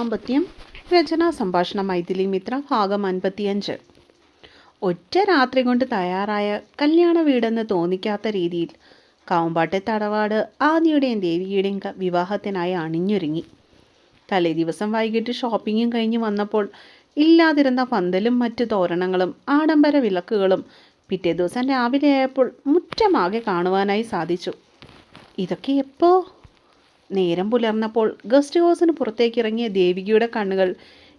ദാമ്പത്യം രചനാ സംഭാഷണം മൈഥിലി മിത്ര ഭാഗം അൻപത്തിയഞ്ച്. ഒറ്റ രാത്രി കൊണ്ട് തയ്യാറായ കല്യാണ വീടെന്ന് തോന്നിക്കാത്ത രീതിയിൽ കാവുമ്പാട്ടെ തടവാട് ആദിയുടെയും ദേവിയുടെയും വിവാഹത്തിനായി അണിഞ്ഞൊരുങ്ങി. തലേ ദിവസം വൈകിട്ട് ഷോപ്പിങ്ങും കഴിഞ്ഞ് വന്നപ്പോൾ ഇല്ലാതിരുന്ന പന്തലും മറ്റു തോരണങ്ങളും ആഡംബര വിളക്കുകളും പിറ്റേ ദിവസം രാവിലെ ആയപ്പോൾ മുറ്റമാകെ കാണുവാനായി സാധിച്ചു. ഇതൊക്കെ എപ്പോ? നേരം പുലർന്നപ്പോൾ ഗസ്റ്റ് ഹൗസിന് പുറത്തേക്ക് ഇറങ്ങിയ ദേവികയുടെ കണ്ണുകൾ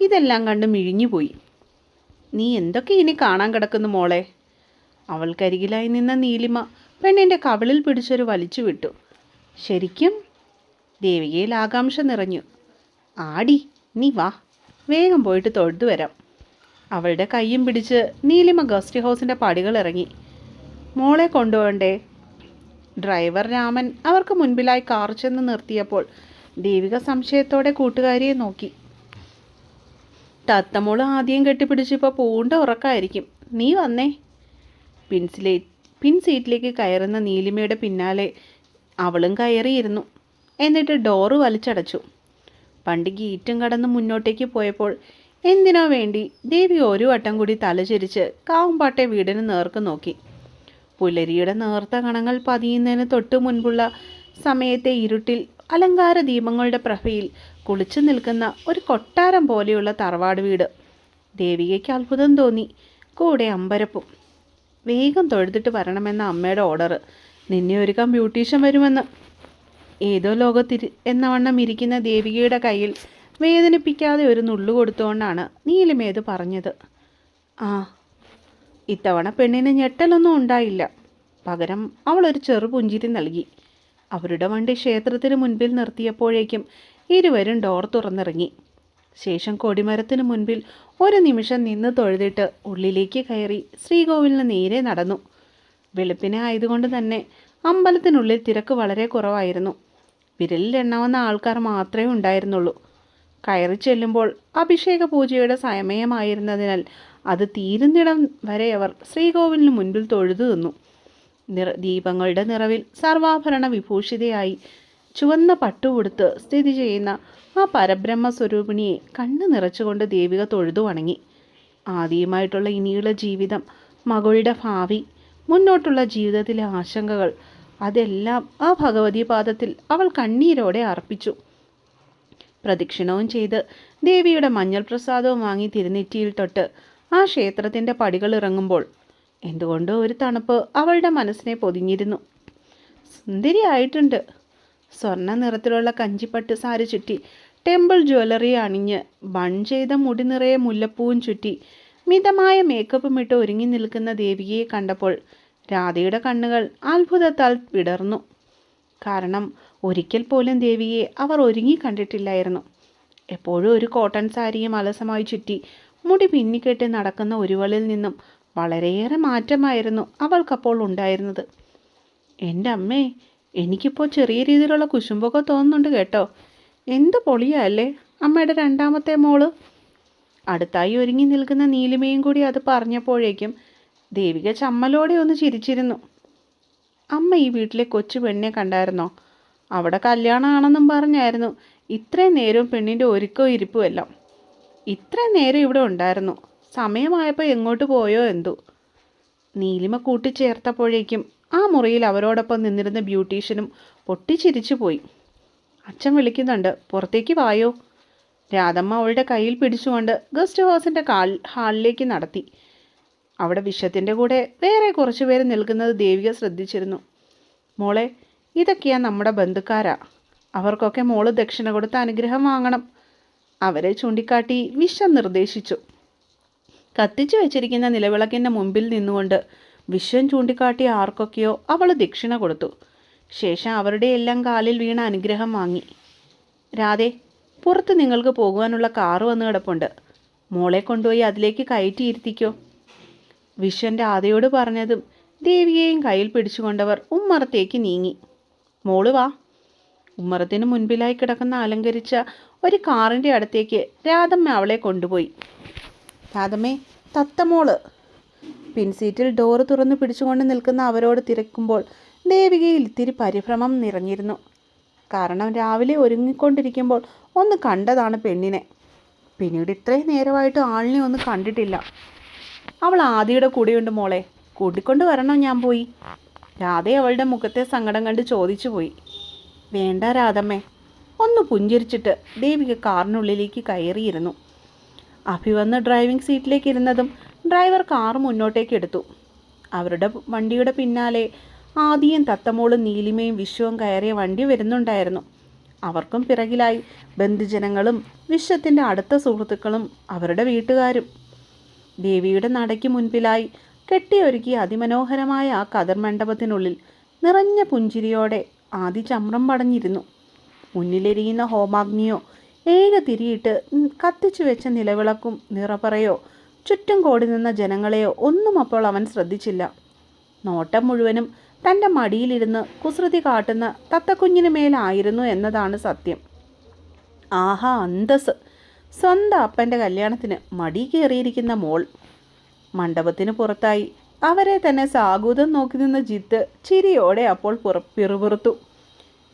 ഇതെല്ലാം കണ്ട് മിഴിഞ്ഞുപോയി. നീ എന്തൊക്കെ ഇനി കാണാൻ കിടക്കുന്നു മോളെ? അവൾക്കരികിലായി നിന്ന നീലിമ പെണ്ണിന്റെ കവിളിൽ പിടിച്ചൊരു വലിച്ചു വിട്ടു. ശരിക്കും? ദേവികയിൽ ആകാംക്ഷ നിറഞ്ഞു. ആടി നീ വാ. വേഗം പോയിട്ട് തൊഴുതു വരാം. അവളുടെ കൈയും പിടിച്ച് നീലിമ ഗസ്റ്റ് ഹൗസിന്റെ പടികൾ ഇറങ്ങി. മോളെ കൊണ്ടുപോകണ്ടേ? ഡ്രൈവർ രാമൻ അവർക്ക് മുൻപിലായി കാർ ചെന്ന് നിർത്തിയപ്പോൾ ദേവിക സംശയത്തോടെ കൂട്ടുകാരിയെ നോക്കി. തത്തമോൾ ആദ്യം കെട്ടിപ്പിടിച്ചപ്പോൾ പൂണ്ട ഉറക്കായിരിക്കും. നീ വന്നേ. പിൻസിലേ പിൻ സീറ്റിലേക്ക് കയറുന്ന നീലിമയുടെ പിന്നാലെ അവളും കയറിയിരുന്നു. എന്നിട്ട് ഡോറ് വലിച്ചടച്ചു. പണ്ട് ഗീറ്റും കടന്ന് മുന്നോട്ടേക്ക് പോയപ്പോൾ എന്തിനോ വേണ്ടി ദേവി ഒരു വട്ടം കൂടി തലചരിച്ച് കാവുമ്പാട്ടെ വീടിന് നേർക്ക് നോക്കി. പുലരിയുടെ നേർത്ത കണങ്ങൾ പതിയുന്നതിന് തൊട്ടു മുൻപുള്ള സമയത്തെ ഇരുട്ടിൽ അലങ്കാര ദീപങ്ങളുടെ പ്രഭയിൽ കുളിച്ചു നിൽക്കുന്ന ഒരു കൊട്ടാരം പോലെയുള്ള തറവാട് വീട്. ദേവികയ്ക്ക് അത്ഭുതം തോന്നി. കൂടെ അമ്പരപ്പും. വേഗം തൊഴുതിട്ട് വരണമെന്ന അമ്മയുടെ ഓർഡർ നിന്നെ ഒരുക്കാൻ ബ്യൂട്ടീഷ്യൻ വരുമെന്ന്. ഏതോ ലോകത്തിരി എന്നവണ്ണം ഇരിക്കുന്ന ദേവികയുടെ കയ്യിൽ വേദനിപ്പിക്കാതെ ഒരു നുള്ളു കൊടുത്തുകൊണ്ടാണ് നീലിമേത് പറഞ്ഞത്. ആ ഇത്തവണ പെണ്ണിന് ഞെട്ടലൊന്നും ഉണ്ടായില്ല. പകരം അവൾ ഒരു ചെറു പുഞ്ചിരി നൽകി. അവരുടെ വണ്ടി ക്ഷേത്രത്തിന് മുൻപിൽ നിർത്തിയപ്പോഴേക്കും ഇരുവരും ഡോർ തുറന്നിറങ്ങി. ശേഷം കൊടിമരത്തിന് മുൻപിൽ ഒരു നിമിഷം നിന്ന് തൊഴുതിട്ട് ഉള്ളിലേക്ക് കയറി ശ്രീകോവിലിന് നേരെ നടന്നു. വെളുപ്പിനെ ആയതുകൊണ്ട് തന്നെ അമ്പലത്തിനുള്ളിൽ തിരക്ക് വളരെ കുറവായിരുന്നു. വിരലിൽ എണ്ണാവുന്ന ആൾക്കാർ മാത്രമേ ഉണ്ടായിരുന്നുള്ളൂ. കയറി ചെല്ലുമ്പോൾ അഭിഷേക പൂജയുടെ സമയമായിരുന്നതിനാൽ അത് തീരുന്നിടം വരെ അവർ ശ്രീകോവിലിന് മുൻപിൽ തൊഴുതു നിന്നു. നിറ ദീപങ്ങളുടെ നിറവിൽ സർവാഭരണ വിഭൂഷിതയായി ചുവന്ന പട്ടുകൊടുത്ത് സ്ഥിതി ചെയ്യുന്ന ആ പരബ്രഹ്മ സ്വരൂപിണിയെ കണ്ണ് നിറച്ചുകൊണ്ട് ദേവിക തൊഴുതു വണങ്ങി. ആദ്യമായിട്ടുള്ള ഇനിയുള്ള ജീവിതം മകളുടെ ഭാവി മുന്നോട്ടുള്ള ജീവിതത്തിലെ ആശങ്കകൾ അതെല്ലാം ആ ഭഗവതി പാദത്തിൽ അവൾ കണ്ണീരോടെ അർപ്പിച്ചു. പ്രദക്ഷിണവും ചെയ്ത് ദേവിയുടെ മഞ്ഞൾ പ്രസാദവും വാങ്ങി തിരുനെറ്റിയിൽ തൊട്ട് ആ ക്ഷേത്രത്തിന്റെ പടികൾ ഇറങ്ങുമ്പോൾ എന്തുകൊണ്ടോ ഒരു തണുപ്പ് അവളുടെ മനസ്സിനെ പൊതിഞ്ഞിരുന്നു. സുന്ദരിയായിട്ടുണ്ട് സ്വർണ നിറത്തിലുള്ള കഞ്ചിപ്പട്ട് സാരി ചുറ്റി ടെമ്പിൾ ജ്വല്ലറി അണിഞ്ഞ് ബൺ ചെയ്ത മുടി നിറയെ മുല്ലപ്പൂവും ചുറ്റി മിതമായ മേക്കപ്പും ഇട്ട് ഒരുങ്ങി നിൽക്കുന്ന ദേവികയെ കണ്ടപ്പോൾ രാധയുടെ കണ്ണുകൾ അത്ഭുതത്താൽ വിടർന്നു. കാരണം ഒരിക്കൽ പോലും ദേവിയെ അവർ ഒരുങ്ങി കണ്ടിട്ടില്ലായിരുന്നു. എപ്പോഴും ഒരു കോട്ടൺ സാരിയും അലസമായി ചുറ്റി മുടി പിന്നിക്കെട്ടി നടക്കുന്ന ഒരുവളിൽ നിന്നും വളരെയേറെ മാറ്റമായിരുന്നു അവൾക്കപ്പോൾ ഉണ്ടായിരുന്നത്. എന്റെ അമ്മേ എനിക്കിപ്പോൾ ചെറിയ രീതിയിലുള്ള കുശുമ്പൊക്കെ തോന്നുന്നുണ്ട് കേട്ടോ. എന്ത് പൊളിയല്ലേ അമ്മയുടെ രണ്ടാമത്തെ മോൾ? അടുത്തായി ഒരുങ്ങി നിൽക്കുന്ന നീലിമയും കൂടി അത് പറഞ്ഞപ്പോഴേക്കും ദേവിക ചമ്മലോടെ ഒന്ന് ചിരിച്ചിരുന്നു. അമ്മ ഈ വീട്ടിലെ കൊച്ചു പെണ്ണിനെ കണ്ടായിരുന്നോ? അവിടെ കല്യാണമാണെന്നും പറഞ്ഞായിരുന്നു. ഇത്രയും നേരവും പെണ്ണിന്റെ ഒരുക്കവും ഇരിപ്പും ഇത്രയും നേരം ഇവിടെ ഉണ്ടായിരുന്നു. സമയമായപ്പോൾ എങ്ങോട്ട് പോയോ എന്തോ? നീലിമ കൂട്ടിച്ചേർത്തപ്പോഴേക്കും ആ മുറിയിൽ അവരോടൊപ്പം നിന്നിരുന്ന ബ്യൂട്ടീഷ്യനും പൊട്ടിച്ചിരിച്ചു പോയി. അച്ഛൻ വിളിക്കുന്നുണ്ട് പുറത്തേക്ക് വായോ? രാധമ്മ അവളുടെ കയ്യിൽ പിടിച്ചുകൊണ്ട് ഗസ്റ്റ് ഹൗസിന്റെ കാൽ ഹാളിലേക്ക് നടത്തി. അവിടെ വിഷത്തിന്റെ കൂടെ വേറെ കുറച്ച് പേര് നിൽക്കുന്നത് ദേവിക ശ്രദ്ധിച്ചിരുന്നു. മോളെ ഇതൊക്കെയാ നമ്മുടെ ബന്ധുക്കാരാ. അവർക്കൊക്കെ മോൾ ദക്ഷിണ കൊടുത്ത് അനുഗ്രഹം വാങ്ങണം. അവരെ ചൂണ്ടിക്കാട്ടി വിഷം നിർദ്ദേശിച്ചു. കത്തിച്ചു വെച്ചിരിക്കുന്ന നിലവിളക്കിന്റെ മുമ്പിൽ നിന്നുകൊണ്ട് വിശ്വം ചൂണ്ടിക്കാട്ടി ആർക്കൊക്കെയോ അവൾ ദക്ഷിണ കൊടുത്തു. ശേഷം അവരുടെ എല്ലാം കാലിൽ വീണ അനുഗ്രഹം വാങ്ങി. രാധേ പുറത്ത് നിങ്ങൾക്ക് പോകുവാനുള്ള കാറ് വന്ന് കിടപ്പുണ്ട്. മോളെ കൊണ്ടുപോയി അതിലേക്ക് കയറ്റിയിരുത്തിക്കോ. വിശ്വൻ രാധയോട് പറഞ്ഞതും ദേവിയെയും കയ്യിൽ പിടിച്ചുകൊണ്ടവർ ഉമ്മറത്തേക്ക് നീങ്ങി. മോൾ വാ. ഉമ്മറത്തിന് മുൻപിലായി കിടക്കുന്ന അലങ്കരിച്ച ഒരു കാറിന്റെ അടുത്തേക്ക് രാധമ്മ അവളെ കൊണ്ടുപോയി. രാധമ്മേ തത്തമോൾ. പിൻസീറ്റിൽ ഡോറ് തുറന്ന് പിടിച്ചുകൊണ്ട് നിൽക്കുന്ന അവരോട് തിരക്കുമ്പോൾ ദേവികയിൽ ഇത്തിരി പരിഭ്രമം നിറഞ്ഞിരുന്നു. കാരണം രാവിലെ ഒരുങ്ങിക്കൊണ്ടിരിക്കുമ്പോൾ ഒന്ന് കണ്ടതാണ് പെണ്ണിനെ. പിന്നീട് ഇത്രയും നേരമായിട്ട് ആളിനെ ഒന്ന് കണ്ടിട്ടില്ല. അവൾ ആദിയുടെ കൂടെയുണ്ട് മോളെ. കൂട്ടിക്കൊണ്ട് വരണോ ഞാൻ പോയി? രാധ അവളുടെ മുഖത്തെ സങ്കടം കണ്ട് ചോദിച്ചു പോയി വേണ്ട രാധമ്മേ. ഒന്ന് പുഞ്ചിരിച്ചിട്ട് ദേവിക കാറിനുള്ളിലേക്ക് കയറിയിരുന്നു. അഭി വന്ന് ഡ്രൈവിംഗ് സീറ്റിലേക്ക് ഇരുന്നതും ഡ്രൈവർ കാർ മുന്നോട്ടേക്ക് എടുത്തു. അവരുടെ വണ്ടിയുടെ പിന്നാലെ ആദിയും തത്തമോളും നീലിമയും വിശ്വവും കയറിയ വണ്ടി വരുന്നുണ്ടായിരുന്നു. അവർക്കും പിറകിലായി ബന്ധുജനങ്ങളും വിശ്വത്തിന്റെ അടുത്ത സുഹൃത്തുക്കളും അവരുടെ വീട്ടുകാരും. ദേവിയുടെ നടയ്ക്ക് മുൻപിലായി കെട്ടിയൊരുക്കിയ അതിമനോഹരമായ ആ കതിർ മണ്ഡപത്തിനുള്ളിൽ നിറഞ്ഞ പുഞ്ചിരിയോടെ ആദി ചമ്രം പടഞ്ഞിരുന്നു. മുന്നിലെരിയുന്ന ഹോമാഗ്നിയോ ഏക തിരിയിട്ട് കത്തിച്ചു വെച്ച നിലവിളക്കും നിറപറയോ ചുറ്റും കോടി നിന്ന ജനങ്ങളെയോ ഒന്നും അപ്പോൾ അവൻ ശ്രദ്ധിച്ചില്ല. നോട്ടം മുഴുവനും തന്റെ മടിയിലിരുന്ന് കുസൃതി കാട്ടുന്ന തത്തക്കുഞ്ഞിന് മേലായിരുന്നു എന്നതാണ് സത്യം. ആഹാ അന്തസ് സ്വന്തം അപ്പന്റെ കല്യാണത്തിന് മടി കയറിയിരിക്കുന്ന മോൾ. മണ്ഡപത്തിന് പുറത്തായി അവരെ തന്നെ സാഗൂതം നോക്കി നിന്ന ജിത്ത് ചിരിയോടെ അപ്പോൾ പുറ പിറുപിറുത്തു.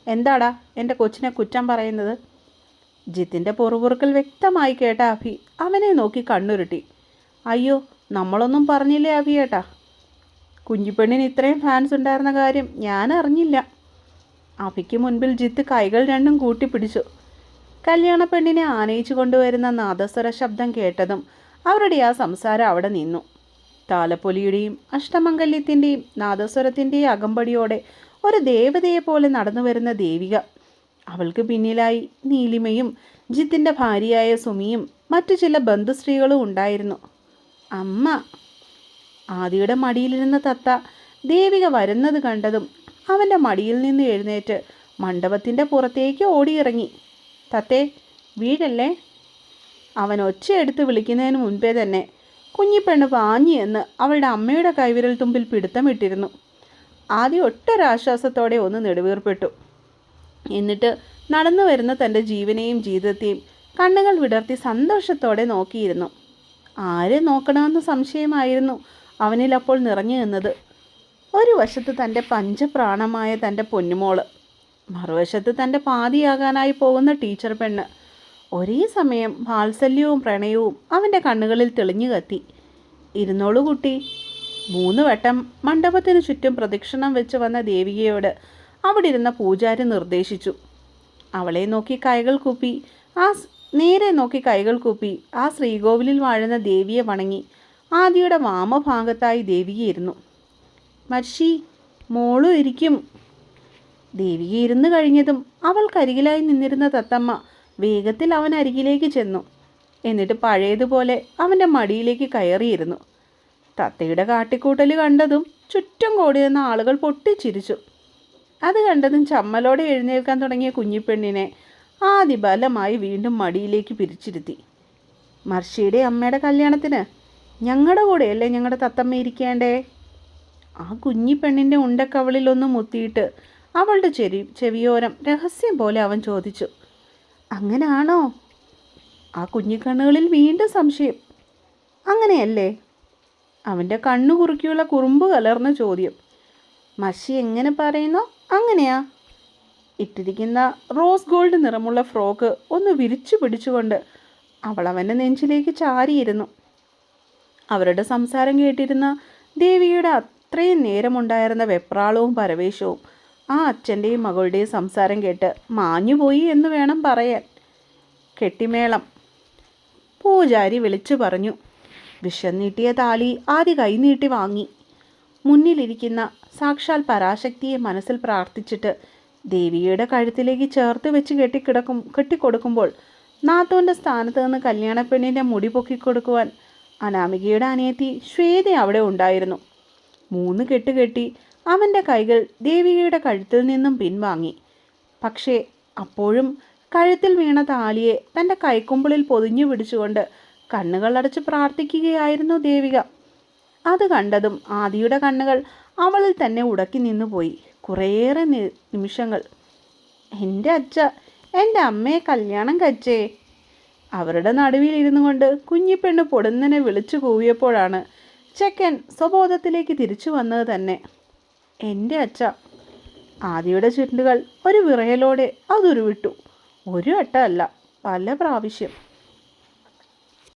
എന്താടാ എന്റെ കൊച്ചിനെ കുറ്റം പറയുന്നത്? ജിത്തിന്റെ പൊറുപുറുക്കൽ വ്യക്തമായി കേട്ട അഭി അവനെ നോക്കി കണ്ണുരുട്ടി. അയ്യോ നമ്മളൊന്നും പറഞ്ഞില്ലേ അഭി ഏട്ടാ? കുഞ്ഞിപ്പെണ്ണിന് ഇത്രയും ഫാൻസ് ഉണ്ടായിരുന്ന കാര്യം ഞാൻ അറിഞ്ഞില്ല. അഭിക്ക് മുൻപിൽ ജിത്ത് കൈകൾ രണ്ടും കൂട്ടിപ്പിടിച്ചു. കല്യാണ പെണ്ണിനെ ആനയിച്ചു കൊണ്ടുവരുന്ന നാദസ്വര ശബ്ദം കേട്ടതും അവരുടെ ആ സംസാരം അവിടെ നിന്നു. താലപ്പൊലിയുടെയും അഷ്ടമംഗല്യത്തിന്റെയും നാദസ്വരത്തിന്റെയും അകമ്പടിയോടെ ഒരു ദേവതയെ പോലെ നടന്നു വരുന്ന ദേവിക. അവൾക്ക് പിന്നിലായി നീലിമയും ജിത്തിന്റെ ഭാര്യയായ സുമിയും മറ്റു ചില ബന്ധുസ്ത്രീകളും ഉണ്ടായിരുന്നു. അമ്മ. ആദിയുടെ മടിയിലിരുന്ന തത്ത ദേവിക വരുന്നത് കണ്ടതും അവന്റെ മടിയിൽ നിന്ന് എഴുന്നേറ്റ് മണ്ഡപത്തിന്റെ പുറത്തേക്ക് ഓടിയിറങ്ങി. തത്തേ വീടല്ലേ അവൻ ഒച്ചയെടുത്ത് വിളിക്കുന്നതിന് മുൻപേ തന്നെ കുഞ്ഞിപ്പെണ്ണ് പാഞ്ഞി എന്ന് അവളുടെ അമ്മയുടെ കൈവിരൽ തുമ്പിൽ പിടുത്തമിട്ടിരുന്നു. ആദ്യം ഒട്ടൊരാശ്വാസത്തോടെ ഒന്ന് നെടുവീർപ്പെട്ടു. എന്നിട്ട് നടന്നു വരുന്ന തന്റെ ജീവനെയും ജീവിതത്തെയും കണ്ണുകൾ വിടർത്തി സന്തോഷത്തോടെ നോക്കിയിരുന്നു. ആരെ നോക്കണമെന്ന് സംശയമായിരുന്നു. അവനിൽ അപ്പോൾ നിറഞ്ഞു നിന്നത് ഒരു വശത്ത് തന്റെ പഞ്ചപ്രാണമായ തന്റെ പൊന്നുമോൾ മറുവശത്ത് തന്റെ പാതിയാകാനായി പോകുന്ന ടീച്ചർ പെണ്ണ് ഒരേ സമയം വാത്സല്യവും പ്രണയവും അവന്റെ കണ്ണുകളിൽ തെളിഞ്ഞു കത്തി. ഇരുന്നോളൂ കുട്ടി. മൂന്ന് വട്ടം മണ്ഡപത്തിന് ചുറ്റും പ്രദക്ഷിണം വെച്ച് വന്ന ദേവികയോട് അവിടെ ഇരുന്ന പൂജാരി നിർദ്ദേശിച്ചു. അവളെ നോക്കി കൈകൾ കൂപ്പി. ആ നേരെ നോക്കി കൈകൾ കൂപ്പി. ആ ശ്രീകോവിലിൽ വാഴുന്ന ദേവിയെ വണങ്ങി. ആദിയുടെ വാമഭാഗത്തായി ദേവികയിരുന്നു മർഷി മോളും ഇരിക്കും. ദേവിക ഇരുന്ന് കഴിഞ്ഞതും അവൾക്കരികിലായി നിന്നിരുന്ന തത്തമ്മ വേഗത്തിൽ അവൻ അരികിലേക്ക് ചെന്നു. എന്നിട്ട് പഴയതുപോലെ അവന്റെ മടിയിലേക്ക് കയറിയിരുന്നു. തത്തയുടെ കാട്ടിക്കൂട്ടൽ കണ്ടതും ചുറ്റും കൂടി നിന്ന ആളുകൾ പൊട്ടിച്ചിരിച്ചു. അത് കണ്ടതും ചമ്മലോടെ എഴുന്നേൽക്കാൻ തുടങ്ങിയ കുഞ്ഞിപ്പെണ്ണിനെ ആദിബലമായി വീണ്ടും മടിയിലേക്ക് പിരിച്ചിരുത്തി. മർഷിയുടെ അമ്മയുടെ കല്യാണത്തിന് ഞങ്ങളുടെ കൂടെയല്ലേ ഞങ്ങളുടെ തത്തമ്മ ഇരിക്കേണ്ടേ? ആ കുഞ്ഞിപ്പെണ്ണിന്റെ ഉണ്ടക്കവളിലൊന്ന് മുത്തിയിട്ട് അവളുടെ ചെവി ചെവിയോരം രഹസ്യം പോലെ അവൻ ചോദിച്ചു. അങ്ങനാണോ? ആ കുഞ്ഞിക്കണ്ണുകളിൽ വീണ്ടും സംശയം. അങ്ങനെയല്ലേ? അവന്റെ കണ്ണു കുറുക്കിയുള്ള കുറുമ്പ് കലർന്ന ചോദ്യം. മഷി എങ്ങനെ പറയുന്നോ? അങ്ങനെയാ. ഇട്ടിരിക്കുന്ന റോസ് ഗോൾഡ് നിറമുള്ള ഫ്രോക്ക് ഒന്ന് വിരിച്ചു പിടിച്ചുകൊണ്ട് അവൾ അവന്റെ നെഞ്ചിലേക്ക് ചാരിയിരുന്നു. അവരുടെ സംസാരം കേട്ടിരുന്ന ദേവിയുടെ അത്രയും നേരമുണ്ടായിരുന്ന വെപ്രാളവും പരവേശവും ആ അച്ഛന്റെയും മകളുടെയും സംസാരം കേട്ട് മാഞ്ഞുപോയി എന്ന് വേണം പറയാൻ. കെട്ടിമേളം. പൂജാരി വിളിച്ചു പറഞ്ഞു വിഷം നീട്ടിയ താലി ആദ്യ കൈനീട്ടി വാങ്ങി. മുന്നിലിരിക്കുന്ന സാക്ഷാൽ പരാശക്തിയെ മനസ്സിൽ പ്രാർത്ഥിച്ചിട്ട് ദേവിയുടെ കഴുത്തിലേക്ക് ചേർത്ത് വെച്ച് കെട്ടിക്കിടക്കും കെട്ടിക്കൊടുക്കുമ്പോൾ നാത്തോന്റെ സ്ഥാനത്ത് നിന്ന് കല്യാണപ്പെണ്ണിന്റെ മുടി പൊക്കിക്കൊടുക്കുവാൻ അനാമികയുടെ അനിയത്തി ശ്വേത അവിടെ ഉണ്ടായിരുന്നു. മൂന്ന് കെട്ട് കെട്ടി അവന്റെ കൈകൾ ദേവിയുടെ കഴുത്തിൽ നിന്നും പിൻവാങ്ങി. പക്ഷേ അപ്പോഴും കഴുത്തിൽ വീണ താലിയെ തന്റെ കൈക്കുമ്പിളിൽ പൊതിഞ്ഞു പിടിച്ചുകൊണ്ട് കണ്ണുകളടച്ച് പ്രാർത്ഥിക്കുകയായിരുന്നു ദേവിക. അത് കണ്ടതും ആദിയുടെ കണ്ണുകൾ അവളിൽ തന്നെ ഉടക്കി നിന്നുപോയി. കുറേയേറെ നിമിഷങ്ങൾ. എന്റെ അച്ഛ എന്റെ അമ്മയെ കല്യാണം കച്ചേ അവരുടെ നടുവിൽ ഇരുന്നു കൊണ്ട് കുഞ്ഞിപ്പെണ്ണ് പൊടുന്നനെ വിളിച്ചു കൂവിയപ്പോഴാണ് ചെക്കൻ സ്വബോധത്തിലേക്ക് തിരിച്ചു വന്നത് തന്നെ. എന്റെ അച്ഛ. ആദിയുടെ ചുരുണ്ടുകൾ ഒരു വിറയലോടെ അതുരുവിട്ടു. ഒരു വട്ടമല്ല പല പ്രാവശ്യം.